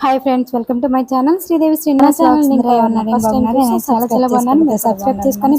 Hi friends welcome to my channel Sridevi Srinivas చాలా చాలా బాగున్నాను సబ్స్క్రైబ్ చేసుకొని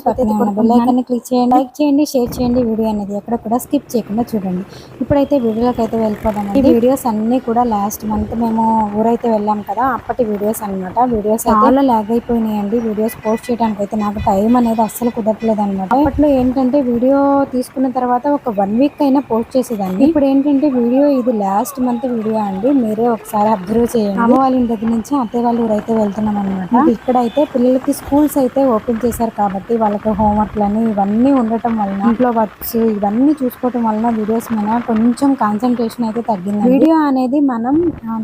ఐకాన్ క్లిక్ చేయండి లైక్ చేయండి షేర్ చేయండి వీడియో అనేది ఎక్కడ కూడా స్కిప్ చేయకుండా చూడండి. ఇప్పుడైతే వీడియోలోకి అయితే వెళ్ళిపోదాం ఈ వీడియోస్ అన్ని కూడా లాస్ట్ మంత్ మేము ఊరైతే వెళ్ళాం కదా అప్పటి వీడియోస్ అన్నమాట. వీడియోస్ చాలా లాగ్ అయిపోయినాయండి. వీడియోస్ పోస్ట్ చేయడానికి అయితే నాకు టైం అనేది అస్సలు కుదరట్లేదు అనమాట అప్పట్లో ఏంటంటే వీడియో తీసుకున్న తర్వాత ఒక వన్ వీక్ అయినా పోస్ట్ చేసేదాన్ని. ఇప్పుడు ఏంటంటే వీడియో ఇది లాస్ట్ మంత్ వీడియో అండి. మీరే ఒకసారి అబ్జర్వ్ చేయండి. అమ్మ వాళ్ళ దగ్గర నుంచి అత్తయ్య వాళ్ళ ఊరు అయితే వెళ్తున్నాం అనమాట ఇక్కడ అయితే పిల్లలకి స్కూల్స్ అయితే ఓపెన్ చేశారు కాబట్టి వాళ్ళకి హోంవర్క్లని ఇవన్నీ ఉండటం వలన ఇంట్లో వర్క్స్ ఇవన్నీ చూసుకోవటం వలన వీడియోస్ మీద కొంచెం కాన్సన్ట్రేషన్ అయితే తగ్గింది వీడియో అనేది మనం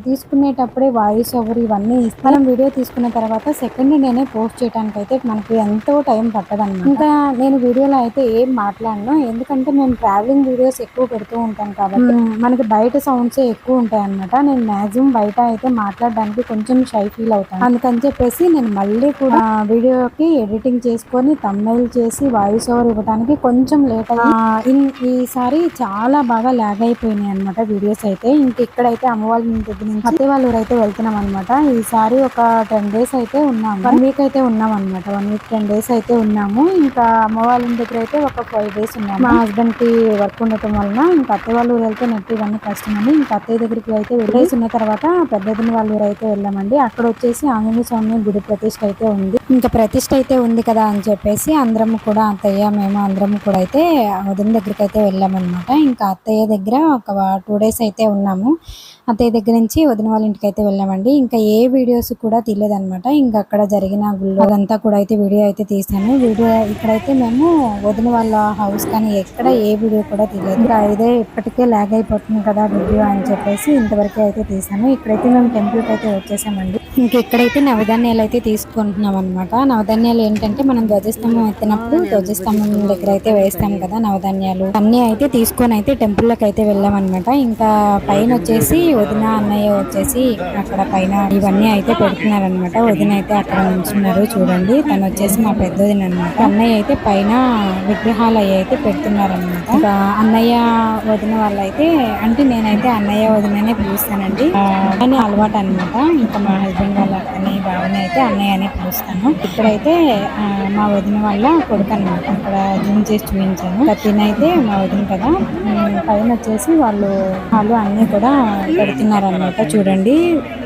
తీసుకునేటప్పుడే వాయిస్ ఓవర్ ఇవన్నీ మనం వీడియో తీసుకున్న తర్వాత సెకండ్ నేనే పోస్ట్ చేయడానికి అయితే మనకి ఎంతో టైం పట్టదన్నమాట. ఇంకా నేను వీడియోలో అయితే ఏం మాట్లాడను. ఎందుకంటే మేము ట్రావెలింగ్ వీడియోస్ ఎక్కువ పెడుతూ ఉంటాం కాబట్టి మనకి బయట సౌండ్స్ ఎక్కువ ఉంటాయి అన్నమాట నేను మాక్సిమం బయట అయితే మాట్లాడడానికి కొంచెం షై ఫీల్ అవుతాను. అందుకని చెప్పేసి నేను మళ్ళీ కూడా వీడియోకి ఎడిటింగ్ చేసుకొని తమ్మైల్ చేసి వాయిస్ ఓవర్ ఇవ్వడానికి కొంచెం లేట్ అయ్యి ఈసారి చాలా బాగా లాగ్ అయిపోయినాయి అనమాట వీడియోస్ అయితే. ఇంక ఇక్కడైతే అమ్మ వాళ్ళ ఇంటి దగ్గర నుంచి అత్తయ్య వాళ్ళ అయితే వెళ్తున్నాం అనమాట ఈసారి ఒక టెన్ డేస్ అయితే ఉన్నాము. వన్ వీక్ అయితే ఉన్నాం అనమాట వన్ వీక్ టెన్ డేస్ అయితే ఉన్నాము. ఇంకా అమ్మ వాళ్ళ ఇంటి దగ్గర అయితే ఒక ఫైవ్ డేస్ ఉన్నాము. మా హస్బెండ్కి వర్క్ ఉండటం వలన ఇంకా అత్తయ్య వాళ్ళ ఊరు వెళ్తే నెట్ ఇవన్నీ కష్టమని ఇంకా అత్తయ్య దగ్గరికి అయితే వెళ్ళేసి ఉన్న తర్వాత పెద్దదిన వాళ్ళ ఊరు అయితే వెళ్ళామండి. అక్కడ వచ్చేసి ఆంజనేయ స్వామి గుడి ప్రతిష్ట అయితే ఉంది. ఇంకా ప్రతిష్ట అయితే ఉంది కదా అని చెప్పేసి అందరం కూడా అత్తయ్య మేము అందరం కూడా అయితే వదిన దగ్గరికి అయితే వెళ్ళామన్నమాట. ఇంకా అత్తయ్య దగ్గర ఒక టూ డేస్ అయితే ఉన్నాము. అత్తయ్య దగ్గర నుంచి వదిన వాళ్ళ ఇంటికి అయితే వెళ్ళామండి. ఇంకా ఏ వీడియోస్ కూడా తీయలేదన్నమాట. ఇంకా అక్కడ జరిగిన గుళ్ళు అదంతా కూడా అయితే వీడియో అయితే తీసాను వీడియో ఇక్కడైతే మేము వదిన వాళ్ళ హౌస్ కానీ ఎక్కడ ఏ వీడియో కూడా తీయలేదు. ఇంకా ఇదే ఇప్పటికే లాగ్ అయిపోతుంది కదా వీడియో అని చెప్పేసి ఇంతవరకు అయితే తీసాను ఇక్కడైతే మేము టెంపుల్ అయితే వచ్చేసామండి. ఇంక ఇక్కడైతే నవధాన్యాలు అయితే తీసుకుంటున్నాం అనమాట నవధాన్యాలు ఏంటంటే మనం ధ్వజస్తంభం ఎత్తినప్పుడు ధ్వజస్తంభం దగ్గర అయితే వేస్తాం కదా నవధాన్యాలు. అన్నీ అయితే తీసుకొని అయితే టెంపుల్లోకి అయితే వెళ్ళాం అనమాట ఇంకా పైన వచ్చేసి వదిన అన్నయ్య వచ్చేసి అక్కడ పైన ఇవన్నీ అయితే పెడుతున్నారనమాట వదిన అయితే అక్కడ ఉంచున్నారు చూడండి. తను వచ్చేసి మా పెద్దదిన అనమాట అన్నయ్య అయితే పైన విగ్రహాలు అవి అయితే పెడుతున్నారనమాట అన్నయ్య వదిన వాళ్ళు అయితే అంటే నేనైతే అన్నయ్య వదిననే పిలుస్తానండి. అని అలవాటు అనమాట ఇంకా మా హస్బెండ్ వాళ్ళ అనే బావని అయితే అన్నయ్య అనే పిలుస్తాను. ఇక్కడైతే మా వదిన వాళ్ళ కొడుకు అనమాట అక్కడ జూమ్ చేసి చూపించాను. అయితే మా వదిన కదా. పైన వచ్చేసి వాళ్ళు వాళ్ళు అన్నీ కూడా పెడుతున్నారు అనమాట చూడండి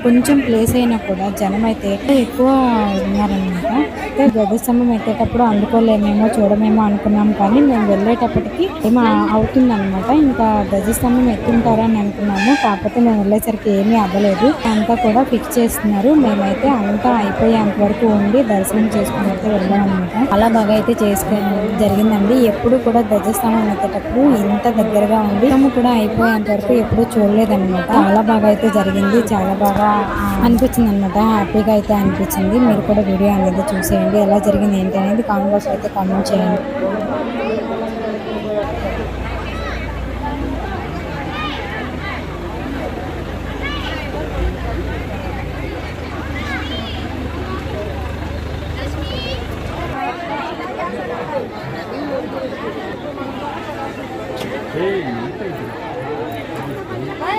కొంచెం ప్లేస్ అయినా కూడా జనం అయితే ఎక్కువ ఉన్నారనమాట అయితే ధ్వజస్తంభం ఎక్కేటప్పుడు అందుకోలేమేమో చూడమేమో అనుకున్నాం కానీ మేము వెళ్ళేటప్పటికి ఏమో అవుతుందనమాట ఇంకా ధ్వజస్తంభం ఎక్కుంటారని అనుకున్నాము. కాకపోతే మేము వెళ్ళేసరికి ఏమీ అవ్వలేదు. అంతా కూడా ఫిక్స్ చేస్తున్నారు. మేమైతే అంతా అయిపోయేంత వరకు ఉండి దర్శనం చేసుకుని అయితే వెళ్ళాం అనమాట అలా బాగా అయితే చేసుకోవడం జరిగిందండి. ఎప్పుడు కూడా ధ్వజస్తంభం ఎత్తేటప్పుడు ఇంత దగ్గరగా ఉండి మేము కూడా అయిపోయేంత వరకు ఎప్పుడు చూడలేదన్నమాట. చాలా బాగా అయితే జరిగింది. చాలా బాగా అనిపించింది అనమాట హ్యాపీగా అయితే అనిపించింది. మీరు కూడా వీడియో అనేది చూసేయండి. ఎలా జరిగింది ఏంటి అనేది కామెంట్ బాక్స్ అయితే కామెంట్ చేయండి.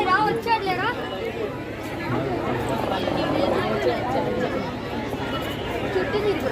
రా వచ్చాడులేరా చుట్టూ తిరుగు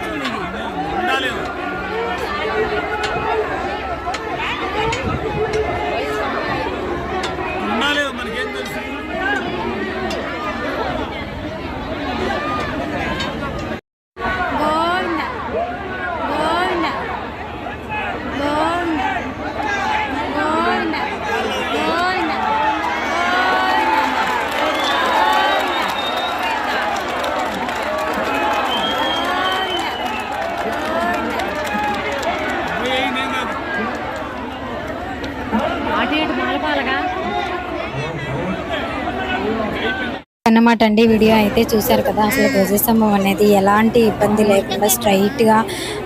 Major League. అన్నమాట అండి వీడియో అయితే చూశారు కదా. అసలు ధ్వజస్తంభం అనేది ఎలాంటి ఇబ్బంది లేకుండా స్ట్రైట్గా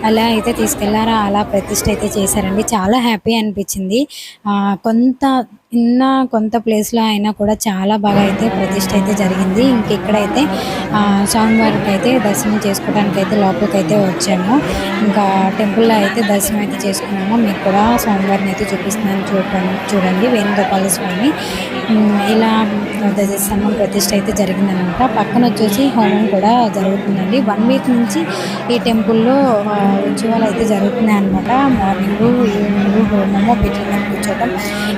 అలా అయితే తీసుకెళ్ళారా అలా ప్రతిష్ట అయితే చేశారండి. చాలా హ్యాపీ అనిపించింది. ఆ, కొంత చిన్న కొంత ప్లేస్లో అయినా కూడా చాలా బాగా అయితే ప్రతిష్ట అయితే జరిగింది. ఇంకెక్కడైతే స్వామివారికి అయితే దర్శనం చేసుకోవడానికి అయితే లోపలికి అయితే వచ్చాము. ఇంకా టెంపుల్లో అయితే దర్శనం అయితే చేసుకున్నాము. మీకు కూడా స్వామివారిని అయితే చూపిస్తున్నాను చూడండి చూడండి. వేణుగోపాల స్వామి ఇలా ధ్వజస్తంభం ప్రతిష్ట అయితే జరిగిందనమాట. పక్కన వచ్చేసి హోమం కూడా జరుగుతుందండి. వన్ వీక్ నుంచి ఈ టెంపుల్లో ఉత్సవాలు అయితే జరుగుతున్నాయి అనమాట మార్నింగ్ ఈవినింగ్ హోమము పెట్టిన కూర్చోవడం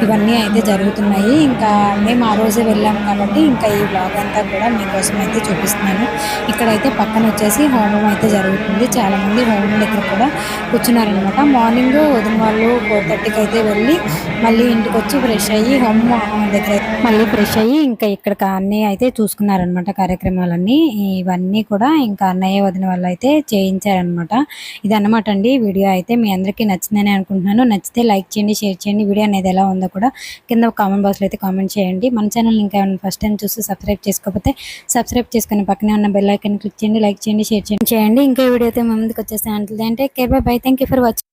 ఇవన్నీ అయితే జరుగుతున్నాయి. ఇంకా మేము ఆ రోజే వెళ్ళాము కాబట్టి ఇంకా ఈ బ్లాగ్ అంతా కూడా మీకోసం అయితే చూపిస్తున్నాను. ఇక్కడైతే పక్కన వచ్చేసి హోమం అయితే జరుగుతుంది. చాలా మంది హోమం దగ్గర కూడా కూర్చున్నారనమాట మార్నింగ్ వదిన వాళ్ళు ఫోర్ థర్టీకి అయితే వెళ్ళి మళ్ళీ ఇంటికి వచ్చి ఫ్రెష్ అయ్యి హోమం దగ్గర మళ్ళీ ఫ్రెష్ అయ్యి ఇంకా ఇక్కడ అన్నీ అయితే చూసుకున్నారనమాట కార్యక్రమాలన్నీ. ఇవన్నీ కూడా ఇంకా అన్నయ్య వదిన వాళ్ళు అయితే చేయించారనమాట ఇది అన్నమాట అండి వీడియో. అయితే మీ అందరికీ నచ్చిందని అనుకుంటున్నాను. నచ్చితే లైక్ చేయండి షేర్ చేయండి. వీడియో అనేది ఎలా ఉందో కూడా కింద కామెంట్ బాక్స్లో అయితే కామెంట్ చేయండి. మన ఛానల్ ఇంకా ఫస్ట్ టైం చూసి సబ్స్క్రైబ్ చేసుకోకపోతే సబ్స్క్రైబ్ చేసుకుని పక్కనే ఉన్న బెల్ ఐకన్ క్లిక్ చేయండి లైక్ చేయండి షేర్ చేయండి. ఇంకా వీడియో అయితే మీ ముందుకు వచ్చేస్తాను అంటే care bye bye thank you for watching